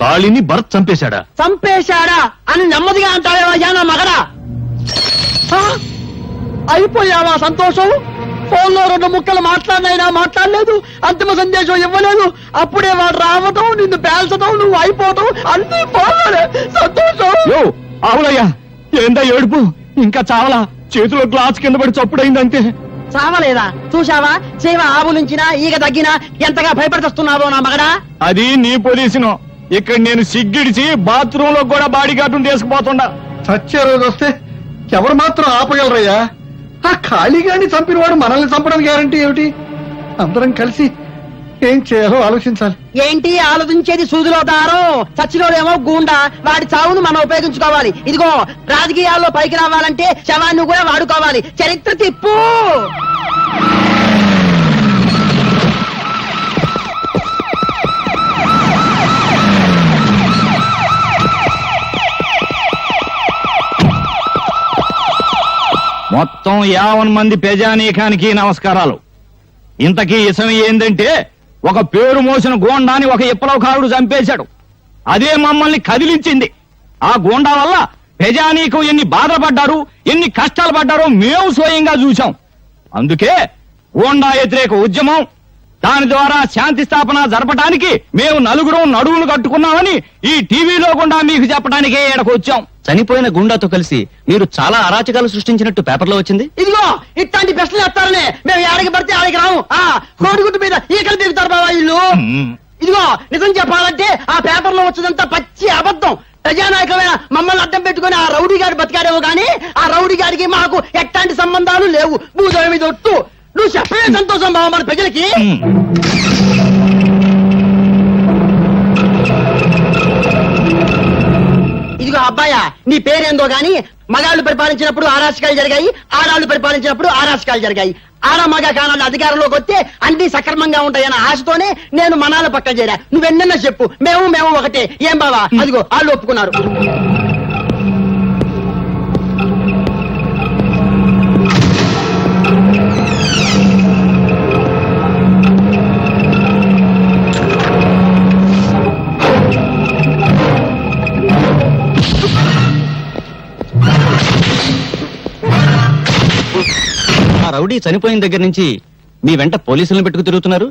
తాళిని భరత్ చంపేశాడా? చంపేశాడా అని నెమ్మదిగా అంటావేవయ్యా నా మగడా? అయిపోయావా సంతోషం? ఫోన్లో రెండు ముక్కలు మాట్లాడినైనా మాట్లాడలేదు అంతిమ సందేశం ఇవ్వలేదు. అప్పుడే వాడు రావటం నిన్ను పేల్చడం నువ్వు అయిపోవటం అన్ని ఫోన్లోనే సంతోషం. యో ఆవులయ్యా ఏందా ఏడుపు? ఇంకా చావలా? చేతిలో గ్లాస్ కింద పడి చప్పుడైందంతే. చావలేదా? చూశావా? చేవ ఆవులించినా ఈగ తగ్గినా ఎంతగా భయపడుతున్నావో నా మగడా? అది నీ పోలీసును. ఇక్కడ నేను సిగ్గిడిచి బాత్రూమ్లో కూడా బాడీ గార్డును తీసుకుపోతుండా. చచ్చే రోజు వస్తే ఎవరు మాత్రం ఆపగలరయ్యా? ఆ ఖాళీగాని చంపిన వాడు మనల్ని చంపడం గ్యారంటీ ఏమిటి? అందరం కలిసి ఏం చేయాలో ఆలోచించాలి. ఏంటి? ఆలోచించేది సూదిలో దారం. చచ్చినోడేమో గూండా. వాడి చావును మనం ఉపయోగించుకోవాలి. ఇదిగో రాజకీయాల్లో పైకి రావాలంటే శవాన్ని కూడా వాడుకోవాలి. చరిత్ర తిప్పు! మొత్తం యావన్ మంది ప్రజానీకానికి నమస్కారాలు. ఇంతకీ ఇసం ఏందంటే ఒక పేరు మోసిన గోండాని ఒక ఇప్పలవకారుడు చంపేశాడు. అదే మమ్మల్ని కదిలించింది. ఆ గోండా వల్ల ప్రజానీకం ఎన్ని బాధపడ్డారు ఎన్ని కష్టాలు పడ్డారో మేము స్వయంగా చూశాం. అందుకే గోండా వ్యతిరేక ఉద్యమం దాని ద్వారా శాంతి స్థాపన జరపడానికి మేము నలుగురం నడువులు కట్టుకున్నామని ఈ టీవీలో గుండా మీకు చెప్పడానికే ఇక్కడికి వచ్చాం చనిపోయిన గుండాతో కలిసి మీరు చాలా అరాచకాలు సృష్టించినట్టు పేపర్లో వచ్చింది? ఇదిగో ఇట్లాంటి ప్రశ్నలు వేస్తారనే. మేము ఏడకి పడితే ఆడికి రాము. ఆ కోడిగుడ్డు మీద ఈకలు దిగుతారు బాబా ఇల్లు ఇదిగో నిజం చెప్పాలంటే ఆ పేపర్లో వచ్చినంత పచ్చి అబద్ధం. ప్రజానాయకమైన మమ్మల్ని అడ్డం పెట్టుకుని ఆ రౌడీ గారు బతికాడేమో గానీ ఆ రౌడీ గారికి మాకు ఎట్లాంటి సంబంధాలు లేవు. భూదేవి మీద ఒట్టు. నువ్వు చెప్పే సంతోషం బాబా మన ప్రజలకి. ఇదిగో అబ్బాయా నీ పేరేందో గాని మగాళ్ళు పరిపాలించినప్పుడు ఆరాశకాలు జరిగాయి ఆడాళ్ళు పరిపాలించినప్పుడు ఆరాశకాలు జరిగాయి. ఆడ మగ కానాలు అధికారంలోకి వస్తే అన్ని సక్రమంగా ఉంటాయన్న ఆశతోనే నేను మనాల పక్క చేరా. నువ్వెన్నన్నా చెప్పు. మేము మేము ఒకటే. ఏం బావా? అదిగో వాళ్ళు ఒప్పుకున్నారు. రౌడీ చనిపోయిన దగ్గర నుంచి మీ వెంట పోలీసులను పెట్టుకు తిరుగుతున్నారు?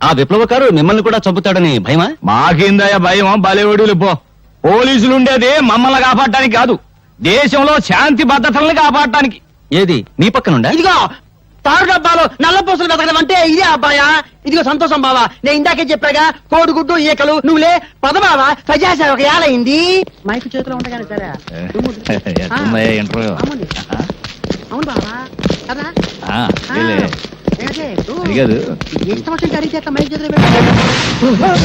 ఆ విప్లవకారు మిమ్మల్ని కూడా చంపుతాడని భయమా? మాకిందయ్య భయం బలేవడులు పో. పోలీసులు ఉండేది మమ్మల్ని కాపాడటానికి కాదు. దేశంలో శాంతి భద్రతల్ని కాపాడటానికి. ఏది? మీ పక్కనుండా? ఇదిగో తారు డబ్బాలో నల్ల పూసలు వెతకడం అంటే ఇదే అబ్బాయా? ఇదిగో సంతోషం బావా నేను ఇందాకే చెప్పాగా కోడిగుడ్డు ఈకలు నువ్వులే పద బావా ప్రజాసేవక ఏలైంది? మైక్ చేతిలో ఉండగానే సరే. ఇంటర్వ్యూ? అవును. బావా కదా ఆ? నువ్వు అది కాదు. ఇష్టం వచ్చిన అడిగితే ఎట్లా మైక్ చేతిలో పెట్టు.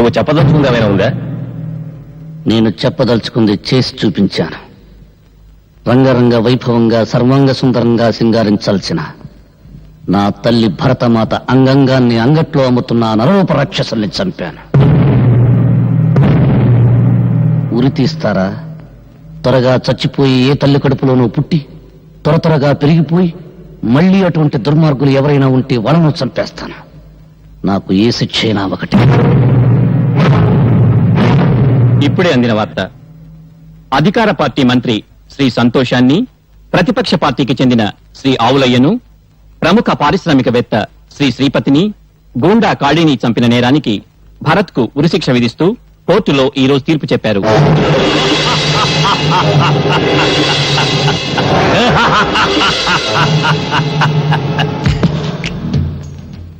నువ్వు చెప్పదలుచుకుంది ఏమైనా ఉందా? నేను చెప్పదలుచుకుంది చేసి చూపించాను. రంగరంగ వైభవంగా సర్వాంగ సుందరంగా సింగారించాల్సిన నా తల్లి భరతమాత అంగంగాన్ని అంగట్లో అమ్ముతున్న ఆ రాక్షసుల్ని చంపాను. ఉరి తీస్తారా? త్వరగా చచ్చిపోయి ఏ తల్లి కడుపులోనూ పుట్టి త్వర త్వరగా పెరిగిపోయి మళ్ళీ అటువంటి దుర్మార్గులు ఎవరైనా ఉంటే వాళ్ళను చంపేస్తాను. నాకు ఏ శిక్ష అయినా ఒకటి. ఇప్పుడే అందిన వార్త. అధికార పార్టీ మంత్రి శ్రీ సంతోషాన్ని ప్రతిపక్ష పార్టీకి చెందిన శ్రీ ఆవులయ్యను ప్రముఖ పారిశ్రామికవేత్త శ్రీ శ్రీపతిని గూండా కాళీని చంపిన నేరానికి భరత్కు ఉరిశిక్ష విధిస్తూ కోర్టులో ఈ రోజు తీర్పు చెప్పారు.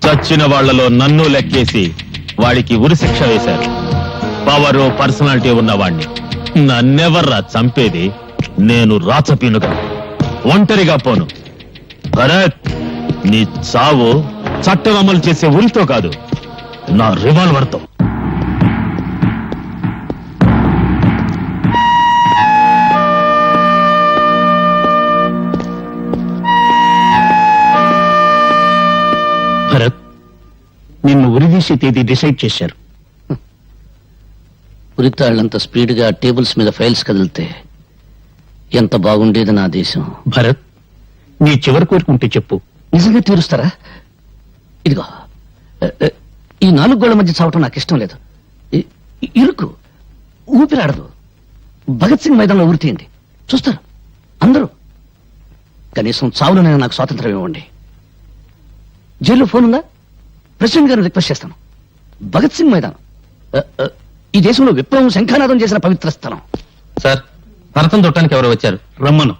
చచ్చిన వాళ్ళలో నన్ను లెక్కేసి వాడికి ఉరిశిక్ష వేశారు. Power personality ఉన్నవాణ్ణి. నన్నెవర్రా చంపేది? నేను రాచపీనుగా. ఒంటరిగా పోను. భరత్ నీ చావు చట్టం అమలు చేసే ఉరితో కాదు. నా రివాల్వర్తో. భరత్ నిన్ను ఉరిదీసే తేదీ డిసైడ్ చేశారు. ఉరితాళ్ళంత స్పీడ్గా టేబుల్స్ మీద ఫైల్స్ కదిలితే ఎంత బాగుండేది నా దేశం. భరత్ నీ చివరి కోరుకుంటే చెప్పు. నిజంగా తీరుస్తారా? ఇదిగో ఈ నాలుగు గోళ్ళ మధ్య చావటం నాకు ఇష్టం లేదు. ఇరుకు ఊపిరాడదు. భగత్ సింగ్ మైదానంలో ఉరి తీయండి. చూస్తారు. అందరూ. కనీసం చావులోనైనా నాకు స్వాతంత్రం ఇవ్వండి. జైల్లో ఫోన్ ఉందా ప్రెసిడెంట్ గారిని రిక్వెస్ట్ చేస్తాను. భగత్ సింగ్ మైదానం. ఈ దేశంలో విప్లవం శంఖానాదం చేసిన పవిత్ర స్థలం. సార్ భరతం చుట్టానికి ఎవరు వచ్చారు. రమ్మను.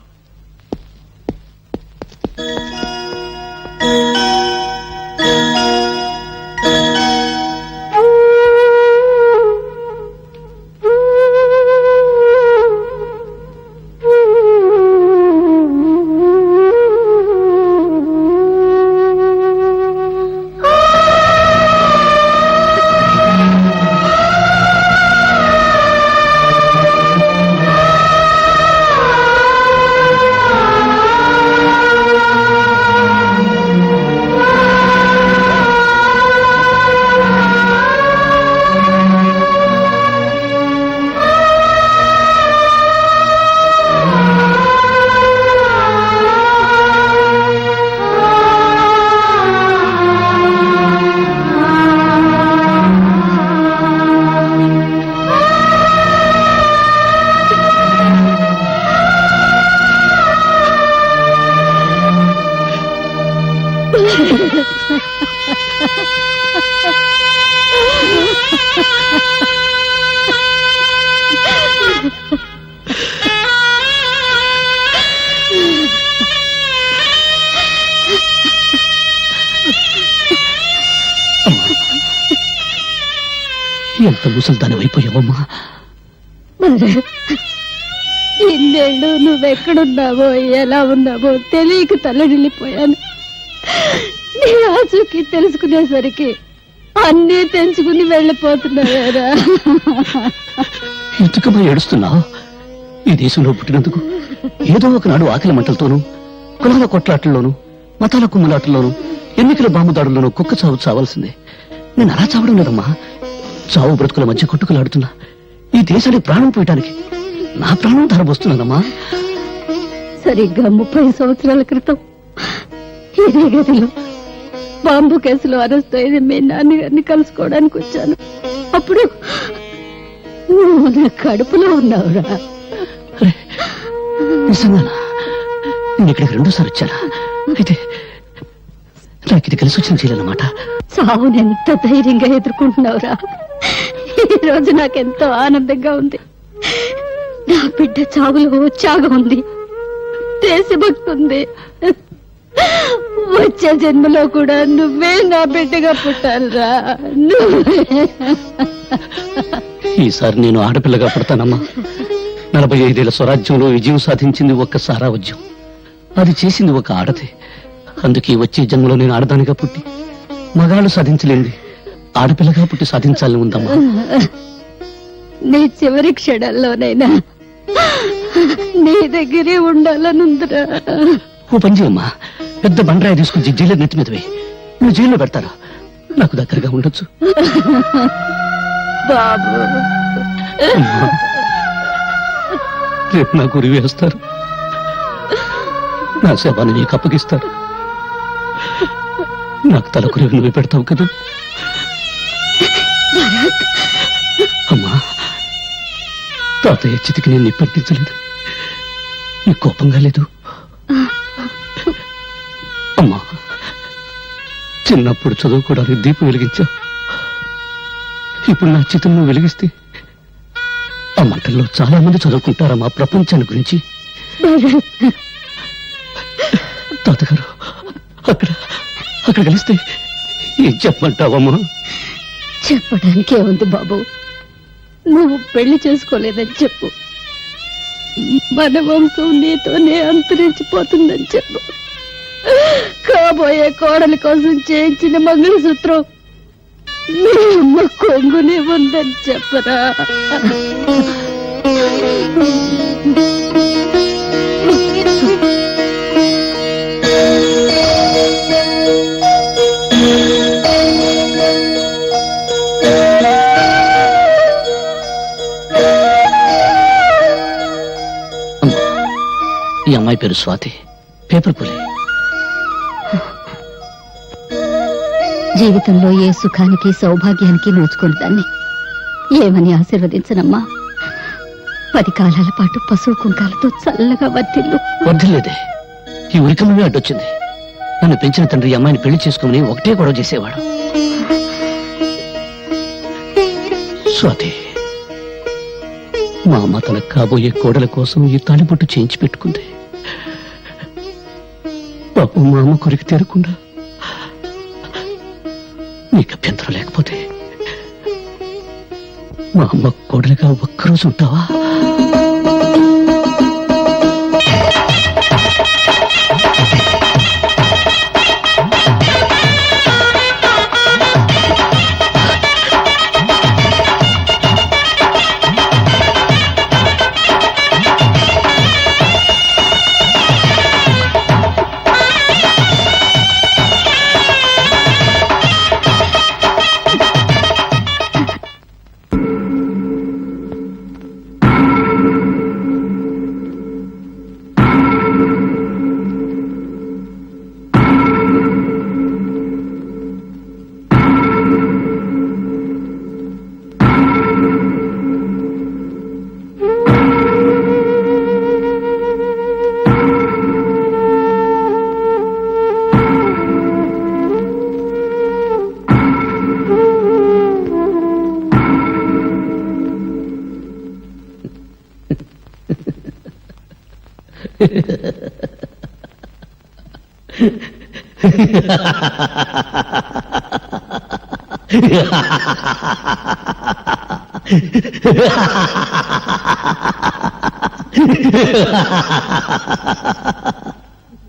ముసల్దాని అయిపోయావమ్మా ఇన్నేళ్ళు నువ్వెక్కడున్నావో ఎలా ఉన్నావో తెలియక తల్లడిల్లిపోయాను. నీ ఆచూకి తెలుసుకునేసరికి అన్నీ తెంచుకుని వెళ్ళిపోతున్నావేరా ఎందుకమ్మా ఏడుస్తున్నావు? ఈ దేశంలో పుట్టినందుకు ఏదో ఒకనాడు ఆకలి మంటలతోనూ కులాల కొట్లాటల్లోనూ మతాల కుమ్మలాటల్లోనూ ఎన్నికల బాంబుదాడుల్లోనూ కుక్క చావు చావాల్సిందే. నేను అలా చావడం లేదమ్మా. చావు బ్రతుకుల మధ్య కొట్టుకులాడుతున్నా. ఈ దేశానికి ప్రాణం పోయటానికి నా ప్రాణం ధరబోస్తున్నానమ్మా సరిగ్గా ముప్పై సంవత్సరాల క్రితం ఇదే గదిలో బాంబు కేసులో అరెస్ట్ అయిన మీ నాన్నగారిని కలుసుకోవడానికి వచ్చాను. అప్పుడు నువ్వు నా కడుపులో ఉన్నావురా. అరే, నిజంగానా? నేను ఇక్కడికి రెండోసారి వచ్చానా? అయితే నాకు ఇది కలిసి వచ్చిన చేయాలన్నమాట చావుని ఎంత ధైర్యంగా ఎదుర్కొంటున్నావురా? ఈ రోజు నాకెంతో ఆనందంగా ఉంది. నా బిడ్డ చావులో ఉత్సాహం ఉంది. దేశభక్తి ఉంది వచ్చే జన్మలో కూడా నువ్వే నా బిడ్డగా పుట్టాలరా. నువ్వే. ఈసారి నేను ఆడపిల్లగా పుడతానమ్మా. నలభై ఐదేళ్ళ స్వరాజ్యంలో విజయం సాధించింది ఒక్క సారావజ్యం అది చేసింది ఒక ఆడదే అందుకే వచ్చే జన్మలో నేను ఆడదానిగా పుట్టి మగాళ్ళు సాధించలేంది. ఆడపిల్లగా పుట్టి సాధించాలని ఉందమ్మా. నీ చివరి క్షణాల్లోనైనా నీ దగ్గరే ఉండాలనుందిరా. ఓ పని చేయమ్మా. పెద్ద బండరాయి తీసుకుని జైలు నెత్తి మీదవే నువ్వు జైల్లో పెడతారా? నాకు దగ్గరగా ఉండొచ్చు. బాబు. రేపు నా గురి వేస్తారు. నా శవాన్ని నీకు అప్పగిస్తారు. నాకు తలకు రేపు నువ్వు పెడతావు కదా. అమ్మా తాతయ్య చితికి నేను నిప్పంటించలేదు నీ కోపంగా లేదు? అమ్మా చిన్నప్పుడు చదువుకోవడానికి దీపం వెలిగించావు ఇప్పుడు నా చిత్రంలో వెలిగిస్తే ఆ మంటల్లో చాలా మంది చదువుకుంటారా మా ప్రపంచాన్ని గురించి? తాతగారు అక్కడ అక్కడ కలిస్తే ఏం చెప్పమంటావమ్మా? చెప్పడానికే ఉంది బాబు. నువ్వు పెళ్ళి చేసుకోలేదని చెప్పు. మన వంశం నీతోనే అంతరించిపోతుందని చెప్పు. కాబోయే కోడలి కోసం చేయించిన మంగళసూత్రం మీ అమ్మ కొంగునే ఉందని చెప్పరా. అమ్మాయి పేరు స్వాతి. పేపర్ పులి. జీవితంలో ఏ సుఖానికి సౌభాగ్యానికి నోచుకుని దాన్ని ఏమని ఆశీర్వదించనమ్మా? పది కాలాల పాటు పశువు కుంకాలతో చల్లగా వర్తిల్లు వద్దులేదే ఈ ఉరికమే అడ్డొచ్చింది. నన్ను పెంచిన తండ్రి అమ్మాయిని పెళ్ళి చేసుకోమని ఒకటే గొడవ చేసేవాడు. స్వాతి మా అమ్మ తన కాబోయే కోడల కోసం ఈ తాళిబొట్టు చేయించి పెట్టుకుంది. పాపం మా అమ్మ కొరికి తీరకుండా. నీకు అభ్యంతరం లేకపోతే మా అమ్మ కోడలిగా ఒక్కరోజు ఉంటావా?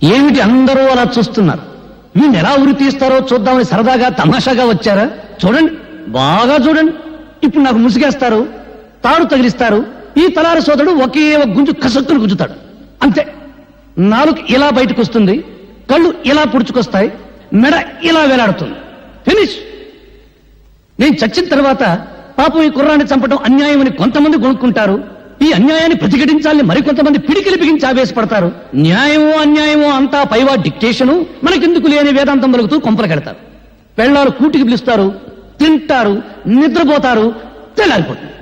ఏమిటి అందరూ అలా చూస్తున్నారు? వీళ్ళు ఎలా ఉరి తీస్తారో చూద్దామని సరదాగా తమాషాగా వచ్చారా? చూడండి బాగా చూడండి. ఇప్పుడు నాకు ముసిగేస్తారు తాడు తగిలిస్తారు. ఈ తలారి సోదరుడు ఒకే ఒక గుంజు కసక్కును గుంజుతాడు. అంతే. నాలుగు ఇలా బయటకు వస్తుంది కళ్ళు ఇలా పుడుచుకొస్తాయి మెడ ఇలా వేలాడుతుంది. ఫినిష్ నేను చచ్చిన తర్వాత పాపం ఈ కుర్రాన్ని చంపడం అన్యాయమని కొంతమంది కొనుక్కుంటారు. ఈ అన్యాయాన్ని ప్రతిఘటించాలని మరికొంతమంది పిడికిలి బిగించి ఆవేశపడతారు. న్యాయమో అన్యాయమో అంతా పైవా డిక్టేషను మనకెందుకు లేని వేదాంతం పలుకుతూ కొంపలు కడతారు. పెళ్ళారు కూటికి పిలుస్తారు తింటారు నిద్రపోతారు తెల్లారిపోతుంది.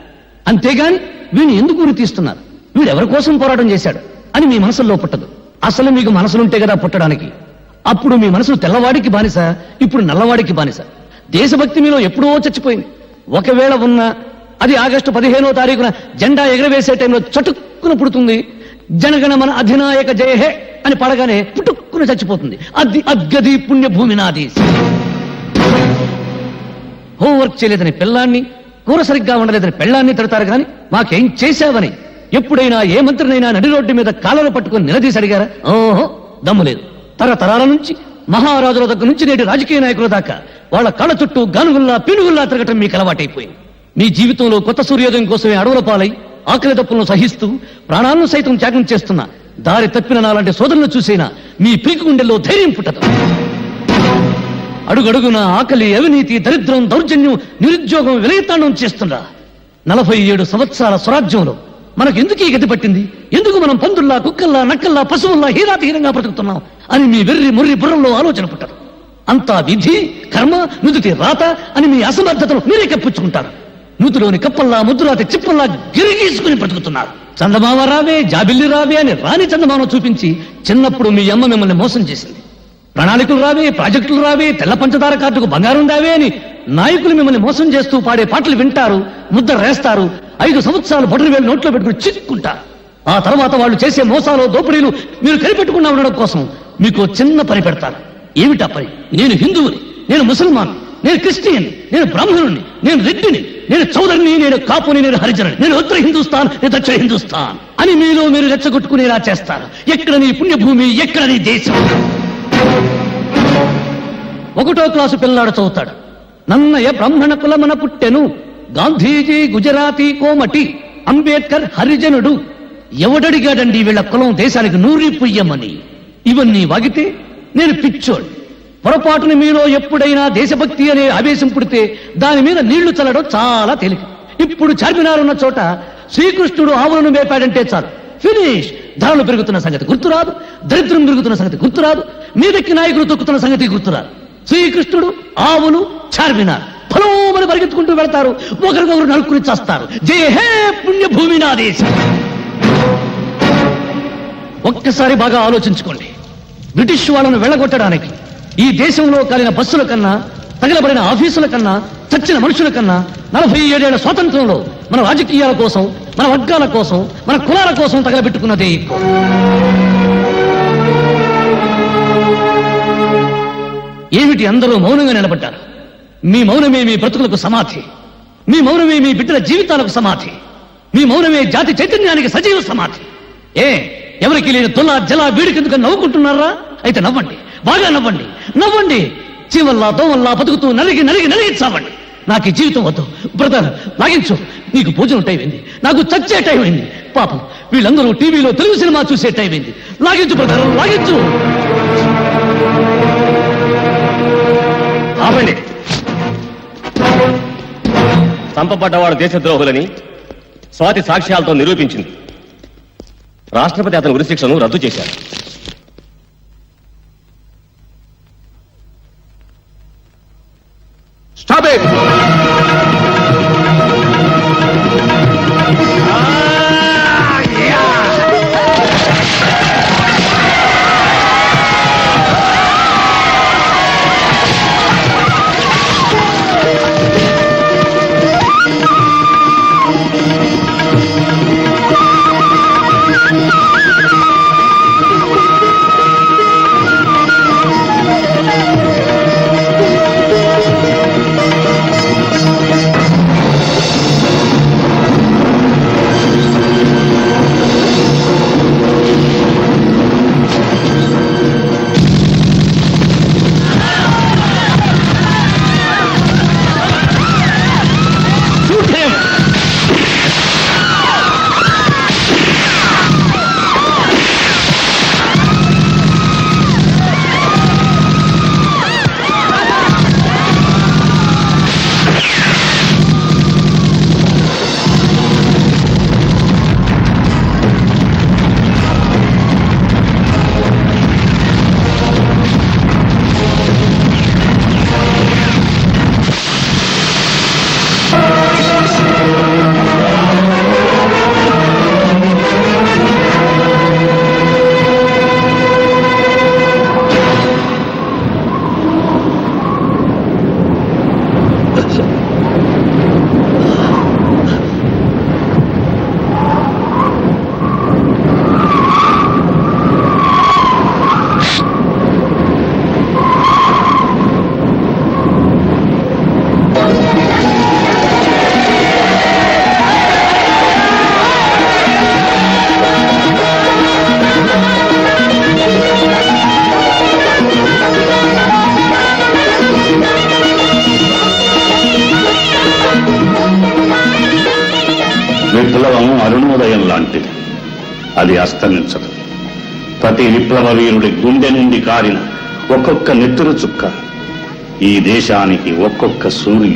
అంతేగాని వీడిని ఎందుకు ఉరి తీస్తున్నారు? వీడు ఎవరి కోసం పోరాటం చేశాడు అని మీ మనసులో పుట్టదు. అసలు మీకు మనసులుంటే కదా పుట్టడానికి. అప్పుడు మీ మనసు తెల్లవాడికి బానిస ఇప్పుడు నల్లవాడికి బానిస. దేశభక్తి మీలో ఎప్పుడో చచ్చిపోయింది. ఒకవేళ ఉన్న అది ఆగస్టు పదిహేనో తారీఖున జెండా ఎగరవేసే టైంలో చటుక్కున పుడుతుంది. జనగణ మన అధినాయక జయహే అని పడగానే పుట్టుక్కున చచ్చిపోతుంది. అది అద్గది పుణ్యభూమి నాది హోంవర్క్ చేయలేదని పిల్లాన్ని కూర సరిగ్గా ఉండలేదని పెళ్ళాన్ని తిడతారు కానీ మాకేం చేశావని ఎప్పుడైనా ఏ మంత్రినైనా నడి రోడ్డు మీద కాలలో పట్టుకొని నిలదీసి అడిగారా? ఓహో దమ్ము లేదు. తరతరాల నుంచి మహారాజుల దగ్గర నుంచి నేటి రాజకీయ నాయకుల దాకా వాళ్ళ కళ్ళ చుట్టూ గానుగుల్లా పినుగుల్లా తిరగటం మీకు అలవాటైపోయింది. మీ జీవితంలో కొత్త సూర్యోదయం కోసమే అడవుల పాలై ఆకలి దప్పులను సహిస్తూ ప్రాణాలను సైతం త్యాగం చేస్తున్న దారి తప్పిన నాలాంటి సోదరులను చూసైనా మీ పీకు గుండెల్లో ధైర్యం పుట్టదు. అడుగడుగున ఆకలి అవినీతి దరిద్రం దౌర్జన్యం నిరుద్యోగం విలయతాండం చేస్తుందా నలభై ఏడు సంవత్సరాల స్వరాజ్యంలో మనకు ఎందుకు ఈ గతి పట్టింది? ఎందుకు మనం పందుల్లా కుక్కల్లా నక్కల్లా పశువుల్లా హీరాతహీనంగా బ్రతుకుతున్నాం? అని మీ వెర్రి ముర్రి బుర్రంలో ఆలోచన పుట్టదు. అంతా విధి కర్మ నుదుటి రాత అని మీ అసమర్థతను మీరే కప్పించుకుంటారు. నూతిలోని కప్పల్లా ముద్దురాతి చిప్పల్లా గిరిగీసుకుని బ్రతుకుతున్నారు. చందమామ రావే జాబిల్లి రావే అని రాని చందమామ చూపించి చిన్నప్పుడు మీ అమ్మ మిమ్మల్ని మోసం చేసింది. ప్రణాళికలు రావే ప్రాజెక్టులు రావే తెల్ల పంచదార కార్డుకు బంగారం రావే అని నాయకులు మిమ్మల్ని మోసం చేస్తూ పాడే పాటలు వింటారు ముద్ర రేస్తారు ఐదు సంవత్సరాలు బొటరు వేలు నోట్లో పెట్టుకుని చిక్కుంటారు ఆ తర్వాత వాళ్ళు చేసే మోసాలు దోపిడీలు మీరు కనిపెట్టుకున్నా ఉండడం కోసం మీకు చిన్న పని పెడతారు ఏమిటా పని? నేను హిందువుని నేను ముసల్మాన్ నేను క్రిస్టియన్ నేను బ్రాహ్మణుని నేను రెడ్డిని నేను చౌదరిని నేను కాపుని నేను హరిజనుని నేను ఉత్తర హిందుస్థాన్ నేను దక్షిణ హిందుస్థాన్ అని మీలో మీరు రెచ్చగొట్టుకునేలా చేస్తారు. ఎక్కడ నీ పుణ్యభూమి ఎక్కడ నీ దేశం? ఒకటో క్లాసు పిల్లాడు చదువుతాడు. నన్నయ్య బ్రాహ్మణ కులమన పుట్టెను. గాంధీజీ గుజరాతీ కోమటి అంబేద్కర్ హరిజనుడు. ఎవడడిగాడండి వీళ్ళ కులం దేశానికి నూరి పుయ్యమని? ఇవన్నీ వాగితే నేను పిచ్చోడు. పొరపాటున మీలో ఎప్పుడైనా దేశభక్తి అనే ఆవేశం పుడితే దాని మీద నీళ్ళు చల్లడం చాలా తేలిక. ఇప్పుడు చార్మినార్ ఉన్న చోట శ్రీకృష్ణుడు ఆవులను మేపాడంటే చాలు. ఫినిష్! ధరలు పెరుగుతున్న సంగతి గుర్తురాదు దరిద్రం పెరుగుతున్న సంగతి గుర్తురాదు మీదకి నాయకులు తొక్కుతున్న సంగతి గుర్తురాదు. శ్రీకృష్ణుడు ఆవులు చార్మినార్ ఫలోమని పరిగెత్తుకుంటూ వెళ్తారు. ఒకరికొకరు నలుకుని చేస్తారు. జయ హే పుణ్యభూమి నా దేశం. ఒక్కసారి బాగా ఆలోచించుకోండి. బ్రిటిష్ వాళ్ళను వెళ్ళగొట్టడానికి ఈ దేశంలో కలిగిన బస్సుల కన్నా తగలబడిన ఆఫీసుల కన్నా చచ్చిన మనుషుల కన్నా నలభై ఏడేళ్ళ స్వాతంత్రంలో మన రాజకీయాల కోసం మన వర్గాల కోసం మన కులాల కోసం తగలబెట్టుకున్నదే. ఏమిటి అందరూ మౌనంగా నిలబడ్డారు? మీ మౌనమే మీ బ్రతుకులకు సమాధి. మీ మౌనమే మీ బిడ్డల జీవితాలకు సమాధి. మీ మౌనమే జాతి చైతన్యానికి సజీవ సమాధి. ఏ ఎవరికి లేని తుల జల వీడికెందుకు నవ్వుకుంటున్నారా? అయితే నవ్వండి బాగా నవ్వండి. నవ్వండి. చీవల్లా దోవల్లా బతుకుతూ నలిగి నలిగి నలిగి చావండి. నాకు ఈ జీవితం వద్దు. బ్రదర్ లాగించు. నీకు భోజనం టైం అయింది. నాకు చచ్చే టైం అయింది. పాపం వీళ్ళందరూ టీవీలో తెలుగు సినిమా చూసే టైం అయింది. లాగించు బ్రదర్ లాగించు. ఆపండి. చంపబడ్డవాడు దేశద్రోహులని స్వాతి సాక్ష్యాలతో నిరూపించింది. రాష్ట్రపతి అతని ఉరిశిక్షను రద్దు చేశారు. అస్తమించదు. ప్రతి విప్లవవీరుడి గుండె నుండి కారిన ఒక్కొక్క నెత్తురు చుక్క ఈ దేశానికి ఒక్కొక్క సూర్యుడు.